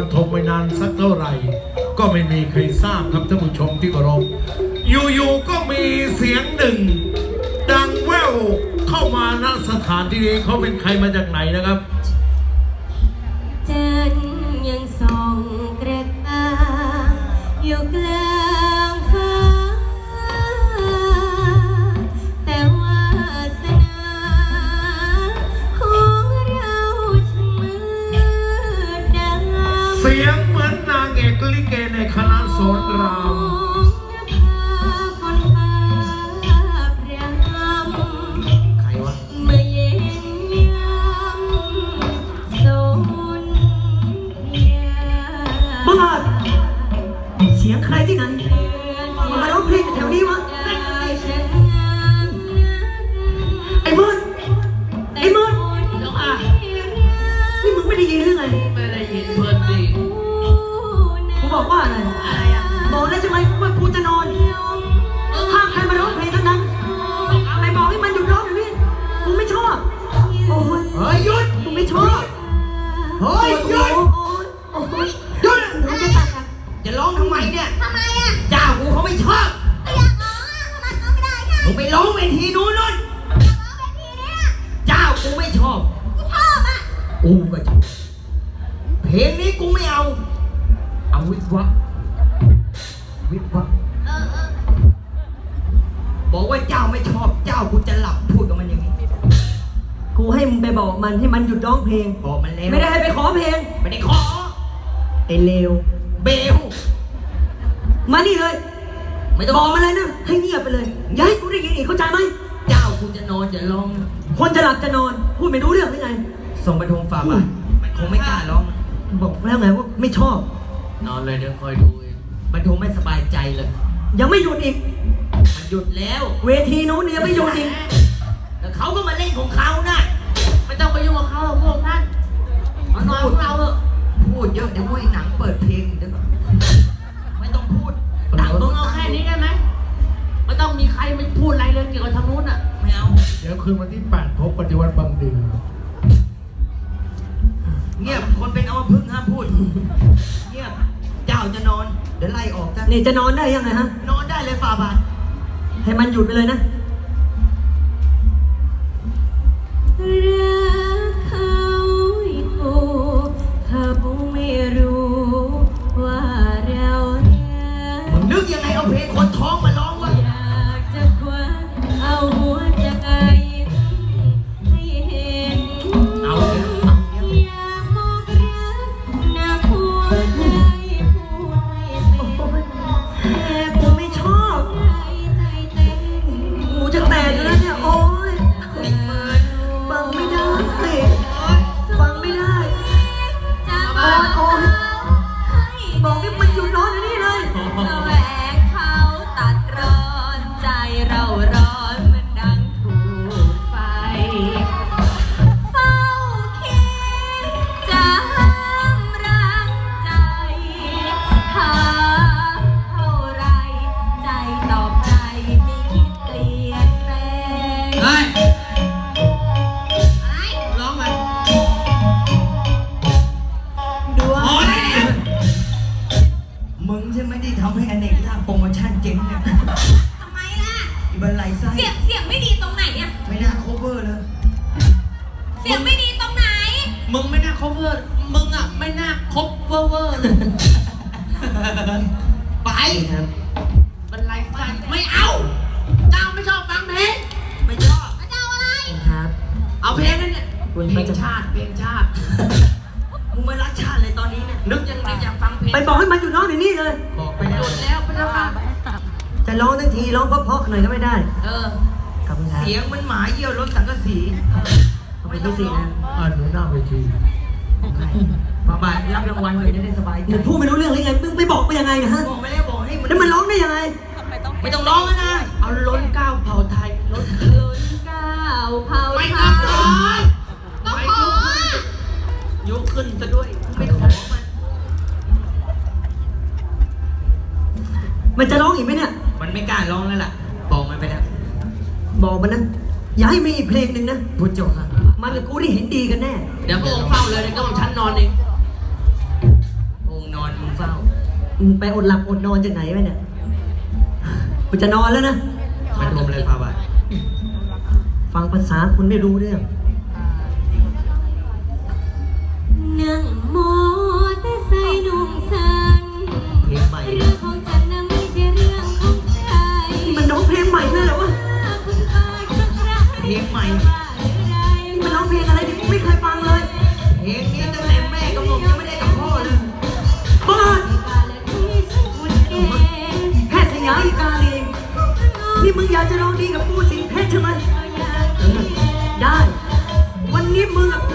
รทมไปนานสักเท่าไหร่ ก็ไม่มีใครทราบครับท่านผู้ชมที่เคารพอยู่ๆก็มีเสียงหนึ่ง ดังแว่วเข้ามาณสถานที่นี้เขาเป็นใครมาจากไหนนะครับจันยังส่องกระตาอยู่กลาง เวทีนู้นนู่นร้องแบบนี้เนี่ยเจ้ากูไม่ชอบกูชอบอะกูก็ชอบเพลงนี้กูไม่เอา เอาวิทวะวิทวะเออเออบอกว่าเจ้าไม่ชอบ เจ้ากูจะหลับพูดกับมันอย่างนี้กูให้มึงไปบอกมันให้มันหยุดร้องเพลง บอกมันแล้วไม่ได้ให้ไปขอเพลงไม่ได้ขอไอ้เลวเบลมานี่เลย ไม่ต้องบอกมาเลยนะ ให้เงียบไปเลยอย่าให้กูได้ยินอีกเข้าใจไหมเจ้ากูจะนอนจะร้องคนจะหลับจะนอน พูดไม่รู้เรื่องได้ไง ส่งไปทงฝ่าบาทมันคงไม่กล้าร้อง บอกแล้วไงว่าไม่ชอบ นอนเลยเดี๋ยวคอยดูเองมันคงไม่สบายใจเลย ยังไม่หยุดอีก มันหยุดแล้ว เวทีนู้นเนี่ยยังไม่หยุดอีกแต่เขาก็มาเล่นของเขานะไม่ต้องไปยุ่งกับเขาหรอกพวกท่านมานอนของเราเถอะพูดเยอะเดี๋ยวพวกไอ้หนังเปิดเพลงเดี๋ยวไม่ต้องพูดหนังต้องเอาแค่ นี้ได้ไหมไม่ต้องมีใครมาพูดอะไรเลยเกี่ยวกับทางนู้นอะไม่เอาเดี๋ยวคืนวันที่8พบปฏิวัติบางเดือนเงียบคนเป็นอมพึกษ์ห้ามพูด เงียบเจ้าจะนอน เดี๋ยวไล่ออกจ้ะนี่จะนอนได้ยังไงฮะ นอนได้เลยฝ่าบาทให้มันหยุดไปเลยนะ ไป ครับบันไลไส้ไม่เอา เจ้าไม่ชอบฟังเพลง ไม่ชอบ เจ้าอะไร ครับ เอาเพลงนั่นเนี่ยคุณเพลก็งจะชาติ เพลงชาติ มึงมารักชาติเลยตอนนี้เนี่ย นึกยังไงอยากฟังเพลงไปบอกให้มันหยุดร้องเดี๋ยวนี้เลย บอกไปแล้วแล้วพระเจ้าค่ะ จะร้องทั้งทีร้องเพราะๆหน่อยก็ไม่ได้ เออ ขอบคุณครับเสียงมันหมาเยี่ยวรถสังกะสี ขอบคุณที่สี่นะ อ่านหนูหน้าเวที พระบาทรับรางวัลเลยจะได้สบายใจมึงพูดไม่รู้เรื่องหรือไง มึงไปบอกไปยังไงนะฮะ บอกไปแล้วบอกให้มันแล้วมันร้องได้ยังไง ไม่ต้องร้องแล้วนะ เอาล้นก้าวเผ่าไทยล้นล้นก้าวเผาไม่ไทต้องยร้องต้องขอยกขึ้นซะด้วยไม่ขอมันมันจะร้องอีกไหมเนี่ย มันไม่กล้าร้องแล้วล่ะ บอกมันไปแล้วบอกมันนะอย่าให้มีอีกเพลงหนึ่งนะ พุทธเจ้าค่ะ มันกับกูได้เห็นดีกันแน่ เดี๋ยวพระองค์เฝ้าเลยแล้วก็ผมชั้นนอนเอง มึงไปอดหลับอดนอนจากไหนไปเนี่ยกูจะนอนแล้วนะ ไปรวมเลยฟาบาฟังภาษาคุณไม่รู้เรื่อง นั่งมอเตอร์ไซค์หนุ่มสันเพลงใหม่ เรื่องของฉันนั้นไม่ใช่เรื่องของใครมันน้องเพลงใหม่เลยเหรอวะเพลงใหม่ นี่มันร้องเพลงอะไร อยากจะลองดีกับปูสิงเพชรใช่ไหมได้ วันนี้มึงกับ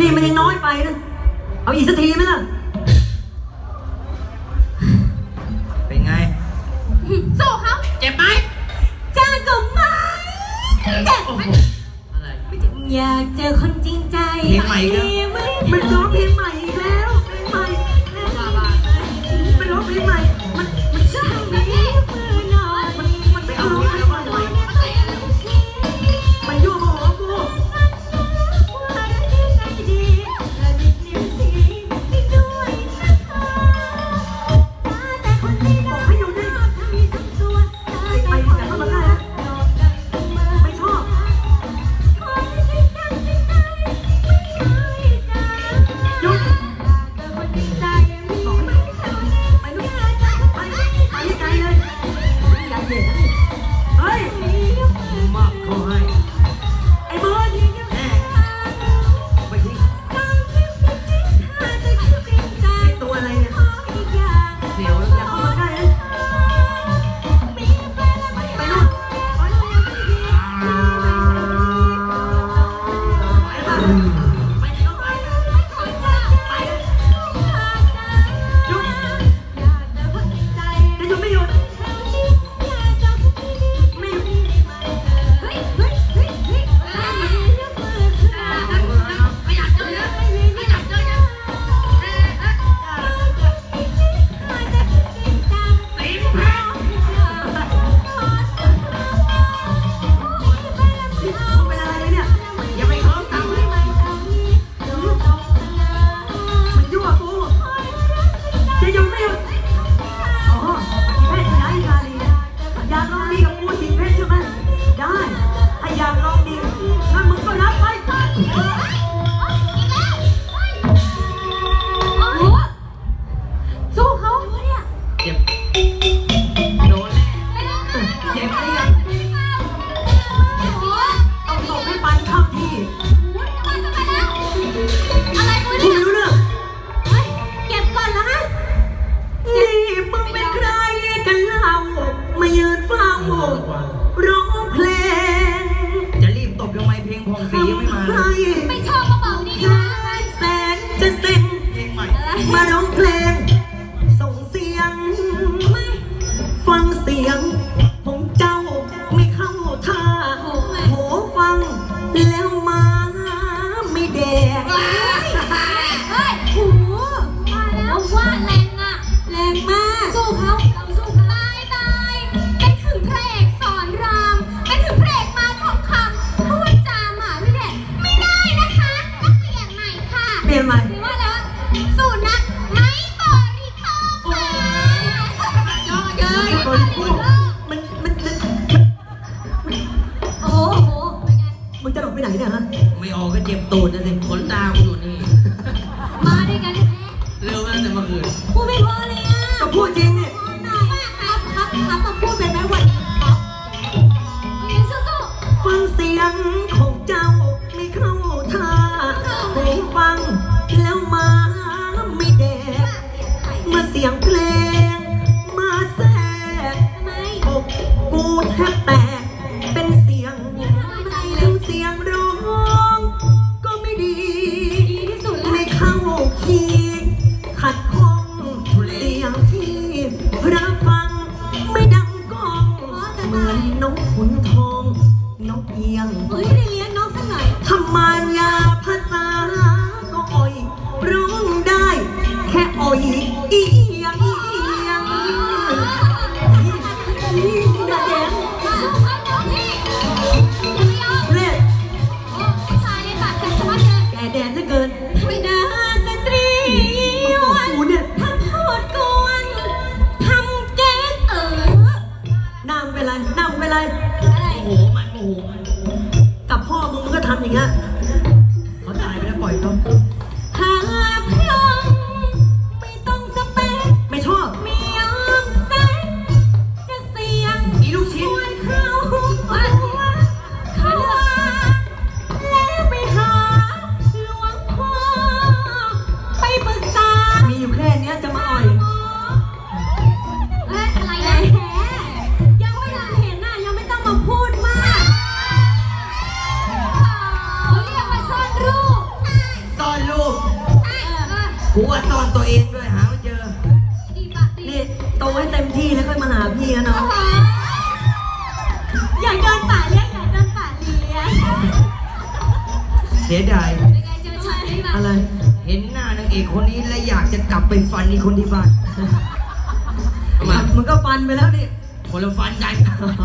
นี่มันยังน้อยไปนะ เอาอีกสักทีไหมล่ะ เป็นไง สู้ครับเจ็บไหมจ้าก็ไมเจ็บหมอะไร อยากเจอคนจริงใจเพลงใหม่อีกแล้ว มันร้องเพลงใหม่ woman คน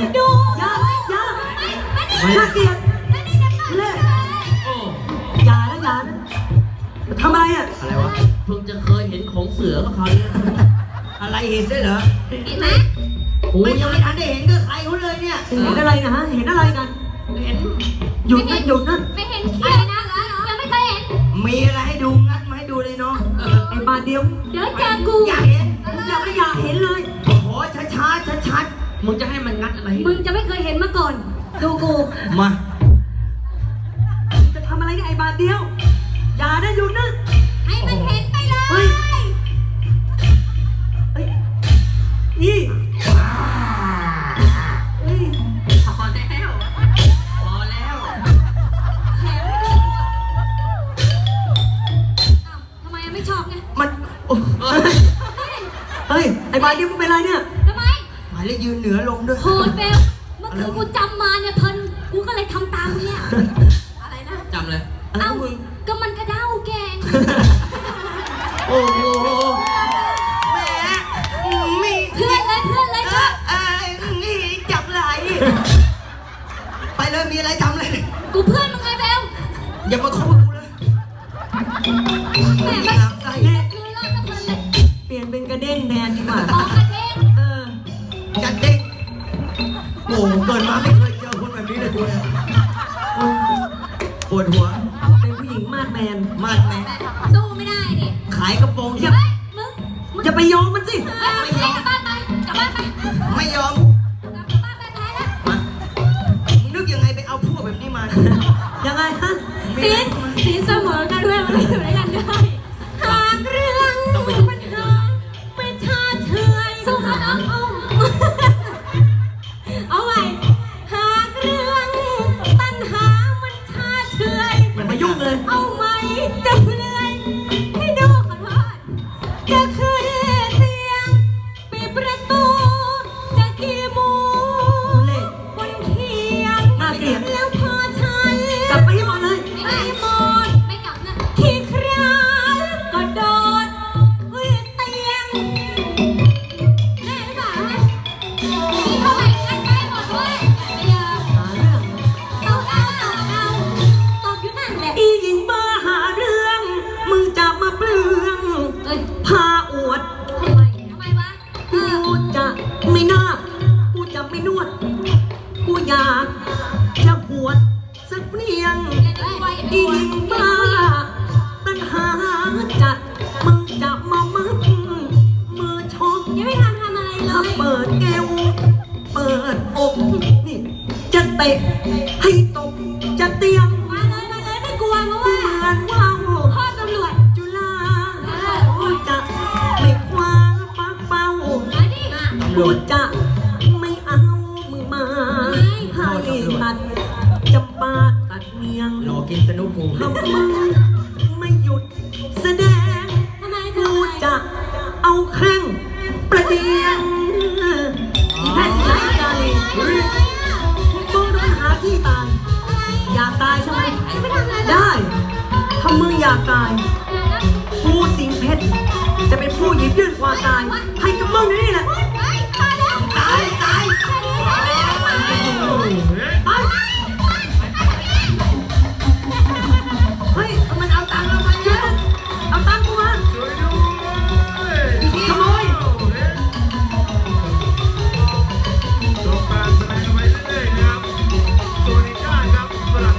น่าเกลียดเล่โอ้อย่านะอย่านะทำอะไรอะอะไรวะเพิ่งจะเคยเห็นของเสือกับเขาเนี่ยอะไรเห็นได้วยเหรอเห็นไหมโอ้ยยังไม่ทันได้เห็นกับใครเขาเลยเนี่ยเห็นอะไรนะฮะเห็นอะไรกัน เห็นหยุดนะหยุดนะไม่เห็นเขียนนะยังไม่เคยเห็น มีอะไรให้ดูงัดมาให้ดูเลยเนาะไอ้บาทเดียว เดี๋ยวเจอกูอยากเห็นผมยังไม่อยากเห็นเลย มึงจะให้มันงัดอะไรให้มึงจะไม่เคยเห็นมาก่อน ดูกู มา จะทำอะไรกับไอ้บาทเดียว อย่านะหยุดนะให้มันเห็นไปเลย เฮ้ย เฮ้ยนี่ นเหนือลงด้วยโหดเฟลเมื่อคืนกูจำมาเนี่ยเพลินกูก็เลยทำตามเนี่ย อะไรนะจำเลยอะไรเอ้าของมึงก็มันกระเด้าแกงโอ้โหแหม่มีเพื่อนเลยเพื่อนเลยเออเอ้ยนี่จับไหลไปเลยมีอะไรทำเลย กูเพื่อนมึงไงเบลอย่ามาคุยกูเลยแหมมีมันลามไส้ คือเล่าจะเพลินเลยเปลี่ยนเป็นกระเด้งแทนดีกว่า ออกกัน ดมาไม่เคยเจอคนแบบนี้เลยกูเนี่ยโอ้ปวดหัว เป็นผู้หญิงมาดแมน มากแม่สู้ไม่ได้ดิขายกระโปรงเฮ้เทียยบมึงมึงอย่าไปยอมมันสิ เฮ้ยมึงกลับบ้านไปกลับบ้านไปไม่ยอมกลับบ้านไปไปแล้วมามึงนึกยังไงไปเอาพวกแบบนี้มายังไงฮะสีสี พูดจะไม่น่าพูดจะไม่นวด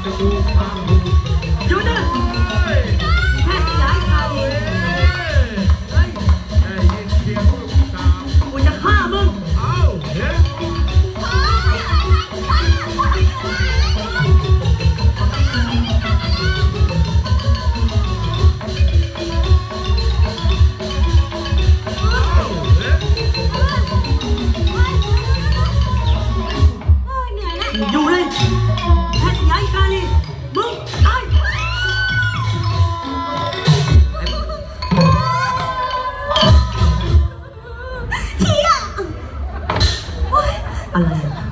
ฝรั่ อ๊ยอะไร